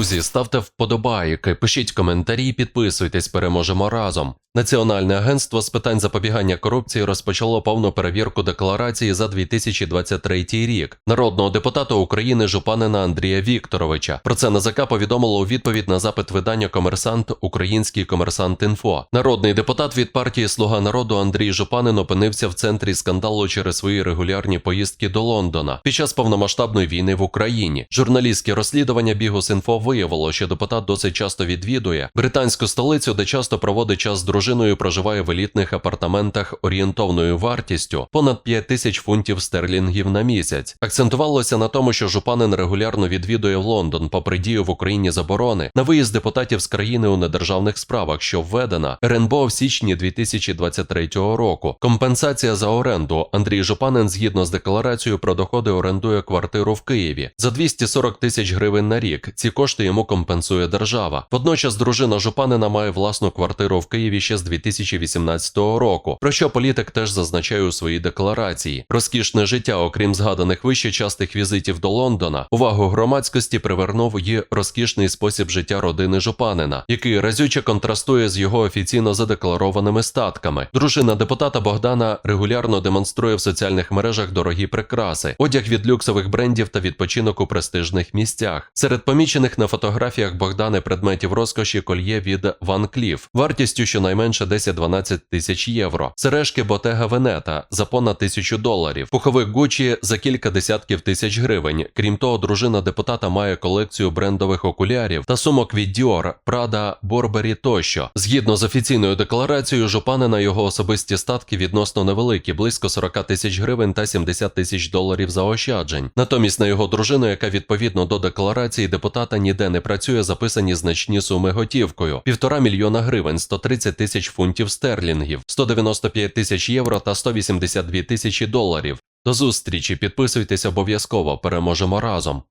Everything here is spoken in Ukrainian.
Друзі, ставте вподобайки, пишіть коментарі, підписуйтесь, переможемо разом. Національне агентство з питань запобігання корупції розпочало повну перевірку декларації за 2023 рік народного депутата України Жупанина Андрія Вікторовича. Про це НАЗК повідомило у відповідь на запит видання Комерсант Український комерсант інфо. Народний депутат від партії Слуга народу Андрій Жупанин опинився в центрі скандалу через свої регулярні поїздки до Лондона під час повномасштабної війни в Україні. Журналістське розслідування Бігус.Інфо виявило, що депутат досить часто відвідує британську столицю, де часто проводить час з дружиною, проживає в елітних апартаментах орієнтовною вартістю понад 5 тисяч фунтів стерлінгів на місяць. Акцентувалося на тому, що Жупанин регулярно відвідує Лондон, попри дію в Україні заборони на виїзд депутатів з країни у недержавних справах, що введена РНБО в січні 2023 року. Компенсація за оренду Андрій Жупанин згідно з декларацією про доходи орендує квартиру в Києві за 240 тисяч гривень на рік. Ці кошти йому компенсує держава. Водночас дружина Жупанина має власну квартиру в Києві ще з 2018 року, про що політик теж зазначає у своїй декларації. Розкішне життя, окрім згаданих вище частих візитів до Лондона, увагу громадськості привернув і розкішний спосіб життя родини Жупанина, який разюче контрастує з його офіційно задекларованими статками. Дружина депутата Богдана регулярно демонструє в соціальних мережах дорогі прикраси, одяг від люксових брендів та відпочинок у престижних місцях. Серед помічених на фотографіях Богдани предметів розкоші кольє від Ван Кліф, вартістю щонайменше 10-12 тисяч євро, сережки Ботега Венета за понад тисячу доларів, пуховик Гучі за кілька десятків тисяч гривень. Крім того, дружина депутата має колекцію брендових окулярів та сумок від Dior, Prada, Burberry тощо. Згідно з офіційною декларацією, Жупанина його особисті статки відносно невеликі, близько 40 тисяч гривень та 70 тисяч доларів заощаджень. Натомість на його дружину, яка відповідно до декларації депутата ніде не працює, записані значні суми готівкою: півтора мільйона гривень, 130 тисяч фунтів стерлінгів, 195 тисяч євро та 182 тисячі доларів. До зустрічі, підписуйтесь обов'язково, переможемо разом.